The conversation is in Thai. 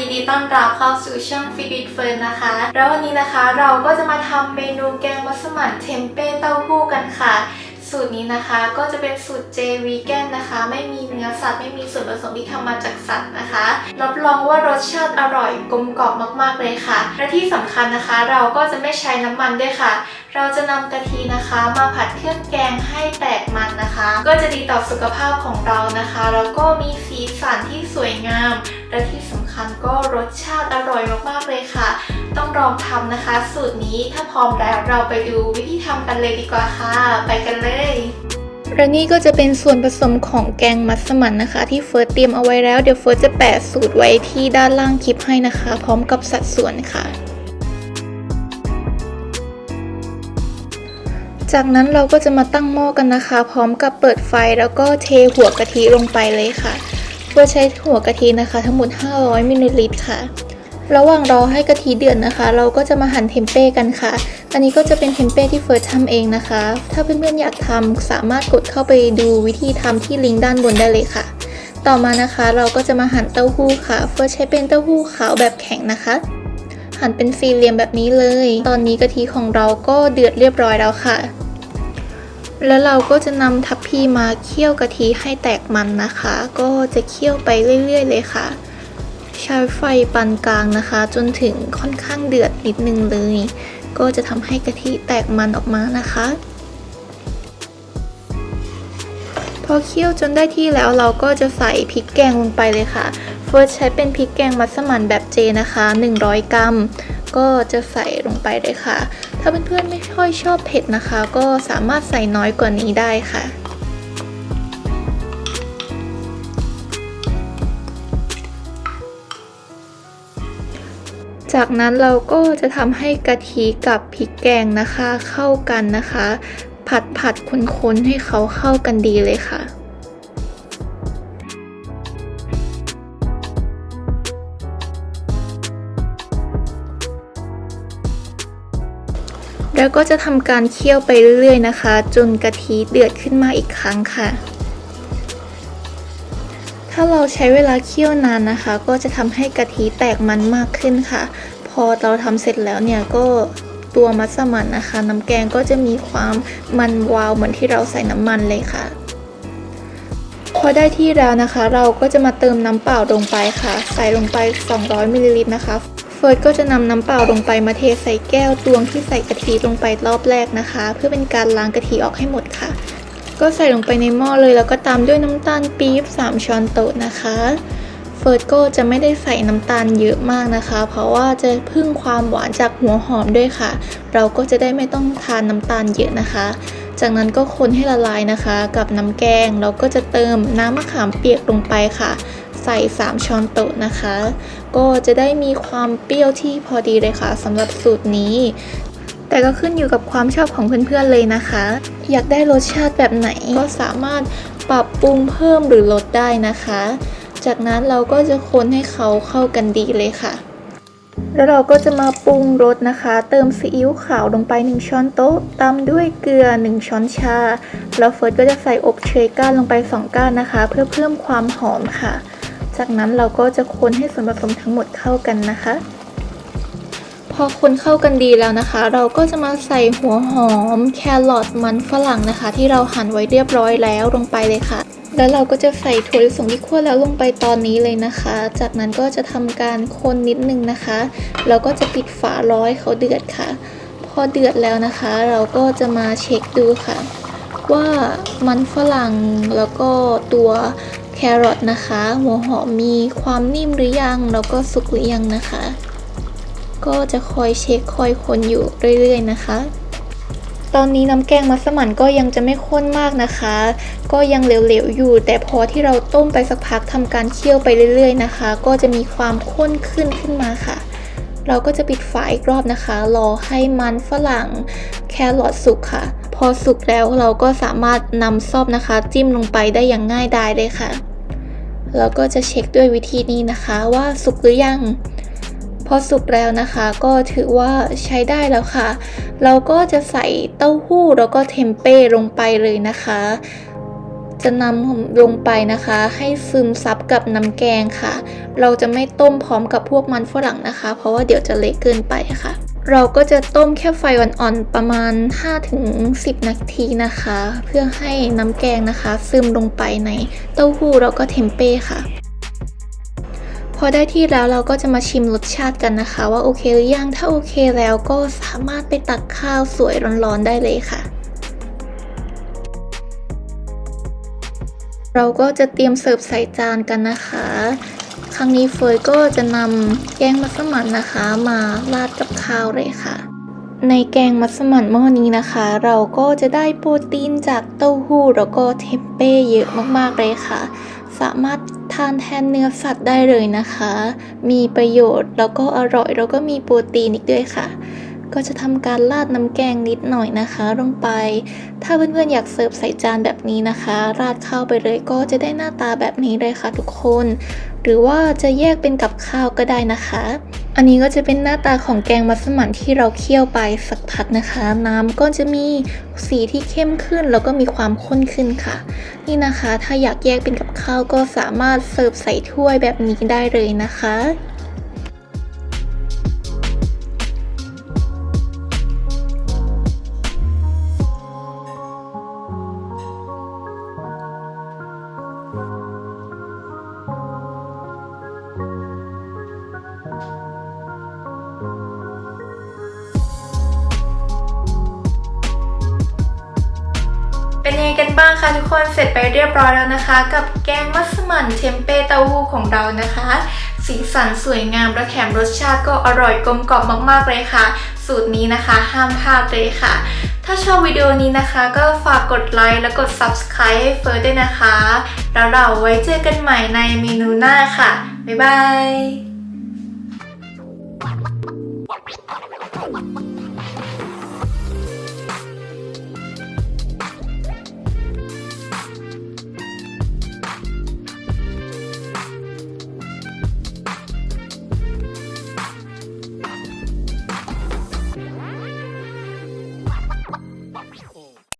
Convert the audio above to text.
ยินดีต้อนรับเข้าสู่ช่องฟิตวิดเฟิร์นนะคะ แล้ววันนี้นะคะเราก็จะมาทำเมนูแกงมัสมั่นเทมเป้เต้าหู้กันค่ะ สูตรนี้นะคะก็จะเป็นสูตรเจวีแกนนะคะ ไม่มีเนื้อสัตว์ไม่มีส่วนผสมที่ทำมาจากสัตว์นะคะ รับรองว่ารสชาติอร่อยกลมกล่อมมากๆเลยค่ะ และที่สำคัญนะคะเราก็จะไม่ใช้น้ำมันด้วยค่ะ เราจะนำกะทินะคะมาผัดเครื่องแกงให้แตกมันนะคะ ก็จะดีต่อสุขภาพของเรานะคะ แล้วก็มีสีสันที่สวยงาม และที่สำคัญก็รสชาติอร่อยมากๆเลยค่ะ ต้องลองทำนะคะ สูตรนี้ถ้าพร้อมแล้วเราไปดูวิธีทำกันเลยดีกว่าค่ะ ไปกันเลยและนี่ก็จะเป็นส่วนผสมของแกงมัสมั่นนะคะ ที่เฟิร์สเตรียมเอาไว้แล้วเดี๋ยวเฟิร์สจะแปะสูตรไว้ที่ด้านล่างคลิปให้นะคะ พร้อมกับสัดส่วนค่ะ จากนั้นเราก็จะมาตั้งหม้อกันนะคะ พร้อมกับเปิดไฟแล้วก็เทหัวกะทิลงไปเลยค่ะ เพื่อใช้หัวกะทินะคะ ทั้งหมด 500มิลลิลิตรค่ะ ระหว่างรอให้กะทิเดือดนะคะ เราก็จะมาหั่นเทมเป้กันค่ะ อันนี้ก็จะเป็นเทมเป้ที่เฟิร์สทำเองนะคะ ถ้าเพื่อนๆอยากทำสามารถกดเข้าไปดูวิธีทำที่ลิงก์ด้านบนได้เลยค่ะ ต่อมานะคะเราก็จะมาหั่นเต้าหู้ค่ะ เฟิร์สใช้เป็นเต้าหู้ขาวแบบแข็งนะคะหั่นเป็นสี่เหลี่ยมแบบนี้เลย ตอนนี้กะทิของเราก็เดือดเรียบร้อยแล้วค่ะ แล้วเราก็จะนำทัพพีมาเคี่ยวกะทิให้แตกมันนะคะ ก็จะเคี่ยวไปเรื่อย ๆ เลยค่ะ ใช้ไฟปานกลางนะคะ จนถึงค่อนข้างเดือดนิดนึงเลย ก็จะทำให้กะทิแตกมันออกมานะคะ พอเคี่ยวจนได้ที่แล้วเราก็จะใส่พริกแกงลงไปเลยค่ะเฟิร์สใช้เป็นพริกแกงมัสมั่นแบบเจนะคะ 100 กรัม ก็จะใส่ลงไปเลยค่ะ ถ้าเพื่อนๆไม่ค่อยชอบเผ็ดนะคะ ก็สามารถใส่น้อยกว่านี้ได้ค่ะ จากนั้นเราก็จะทำให้กะทิกับพริกแกงนะคะ เข้ากันนะคะ ผัดผัดคนๆให้เขาเข้ากันดีเลยค่ะ แล้วก็จะทำการเคี่ยวไปเรื่อยๆนะคะ จนกะทิเดือดขึ้นมาอีกครั้งค่ะ ถ้าเราใช้เวลาเคี่ยวนานนะคะ ก็จะทำให้กะทิแตกมันมากขึ้นค่ะ พอเราทำเสร็จแล้วเนี่ยก็ตัวมัสมั่นนะคะ น้ำแกงก็จะมีความมันวาวเหมือนที่เราใส่น้ำมันเลยค่ะ พอได้ที่แล้วนะคะ เราก็จะมาเติมน้ำเปล่าลงไปค่ะ ใส่ลงไป 200มิลลิลิตรนะคะ ฟิร์สก็จะนำน้ำเปล่าลงไปมาเทใส่แก้วตวงที่ใส่กะทิลงไปรอบแรกนะคะ เพื่อเป็นการล้างกะทิออกให้หมดค่ะ ก็ใส่ลงไปในหม้อเลยแล้วก็ตามด้วยน้ำตาลปี๊บ3ช้อนโต๊ะนะคะเฟิร์สก็จะไม่ได้ใส่น้ำตาลเยอะมากนะคะ เพราะว่าจะพึ่งความหวานจากหัวหอมด้วยค่ะ เราก็จะได้ไม่ต้องทานน้ำตาลเยอะนะคะ จากนั้นก็คนให้ละลายนะคะ กับน้ำแกงเราก็จะเติมน้ำมะขามเปียกลงไปค่ะ ใส่ 3 ช้อนโต๊ะนะคะ ก็จะได้มีความเปรี้ยวที่พอดีเลยค่ะสำหรับสูตรนี้ แต่ก็ขึ้นอยู่กับความชอบของเพื่อนๆเลยนะคะ อยากได้รสชาติแบบไหนก็สามารถปรับปรุงเพิ่มหรือลดได้นะคะ จากนั้นเราก็จะคนให้เขาเข้ากันดีเลยค่ะ แล้วเราก็จะมาปรุงรสนะคะ เติมซีอิ๊วขาวลงไป 1 ช้อนโต๊ะตามด้วยเกลือ 1 ช้อนชา แล้วเฟิร์สก็จะใส่อบเชยก้านลงไป 2 ก้านนะคะ เพื่อเพิ่มความหอมค่ะ จากนั้นเราก็จะคนให้ส่วนผสมทั้งหมดเข้ากันนะคะ พอคนเข้ากันดีแล้วนะคะ เราก็จะมาใส่หัวหอมแครอทมันฝรั่งนะคะ ที่เราหั่นไว้เรียบร้อยแล้วลงไปเลยค่ะ แล้วเราก็จะใส่ถั่วลิสงที่คั่วแล้วลงไปตอนนี้เลยนะคะ จากนั้นก็จะทำการคนนิดนึงนะคะแล้วก็จะปิดฝาร้อยเขาเดือดค่ะ พอเดือดแล้วนะคะ เราก็จะมาเช็คดูค่ะ ว่ามันฝรั่งแล้วก็ตัว แครอทนะคะ หัวหอมมีความนิ่มหรือยัง แล้วก็สุกหรือยังนะคะ ก็จะคอยเช็คคอยคนอยู่เรื่อยๆนะคะ ตอนนี้น้ำแกงมัสมั่นก็ยังจะไม่ข้นมากนะคะ ก็ยังเหลวๆอยู่ แต่พอที่เราต้มไปสักพักทำการเคี่ยวไปเรื่อยๆนะคะ ก็จะมีความข้นขึ้นขึ้นมาค่ะ เราก็จะปิดฝาอีกรอบนะคะ รอให้มันฝรั่งแครอทสุกค่ะ พอสุกแล้วเราก็สามารถนำซอบนะคะ จิ้มลงไปได้อย่างง่ายดายเลยค่ะ แล้วก็จะเช็คด้วยวิธีนี้นะคะว่าสุกหรือยัง พอสุกแล้วนะคะก็ถือว่าใช้ได้แล้วค่ะ เราก็จะใส่เต้าหู้แล้วก็เทมเป้ลงไปเลยนะคะ จะนำลงไปนะคะ ให้ซึมซับกับน้ำแกงค่ะ เราจะไม่ต้มพร้อมกับพวกมันฝรั่งนะคะ เพราะว่าเดี๋ยวจะเละเกินไปค่ะ เราก็จะต้มแค่ไฟอ่อนๆประมาณ 5-10 นาทีนะคะ เพื่อให้น้ำแกงนะคะ ซึมลงไปในเต้าหู้แล้วก็เทมเป้ค่ะ พอได้ที่แล้วเราก็จะมาชิมรสชาติกันนะคะ ว่าโอเคหรือยังถ้าโอเคแล้วก็สามารถไปตักข้าวสวยร้อนๆได้เลยค่ะ เราก็จะเตรียมเสิร์ฟใส่จานกันนะคะ ครั้งนี้เฟยก็จะนำแกงมัสมั่นนะคะ มาราดกับข้าวเลยค่ะ ในแกงมัสมั่นหม้อนี้นะคะ เราก็จะได้โปรตีนจากเต้าหู้แล้วก็เทมเป้เยอะมากๆเลยค่ะ สามารถทานแทนเนื้อสัตว์ได้เลยนะคะ มีประโยชน์แล้วก็อร่อยแล้วก็มีโปรตีนอีกด้วยค่ะ ก็จะทำการราดน้ำแกงนิดหน่อยนะคะ ลงไป ถ้าเพื่อนๆอยากเสิร์ฟใส่จานแบบนี้นะคะ ราดข้าวไปเลยก็จะได้หน้าตาแบบนี้เลยค่ะทุกคน หรือว่าจะแยกเป็นกับข้าวก็ได้นะคะ อันนี้ก็จะเป็นหน้าตาของแกงมัสมั่นที่เราเคี่ยวไปสักพักนะคะ น้ำก็จะมีสีที่เข้มขึ้นแล้วก็มีความข้นขึ้นค่ะ นี่นะคะ ถ้าอยากแยกเป็นกับข้าวก็สามารถเสิร์ฟใส่ถ้วยแบบนี้ได้เลยนะคะ บ้างคะทุกคนเสร็จไปเรียบร้อยแล้วนะคะ กับแกงมัสมั่นเทมเป้เต้าหู้ของเรานะคะ สีสันสวยงามและแถมรสชาติก็อร่อยกลมกล่อมมากๆเลยค่ะ สูตรนี้นะคะ ห้ามพลาดเลยค่ะ ถ้าชอบวิดีโอนี้นะคะ ก็ฝากกดไลค์และกด subscribe ให้เฟิร์สด้วยนะคะ แล้วเราไว้เจอกันใหม่ในเมนูหน้าค่ะ บ๊ายบาย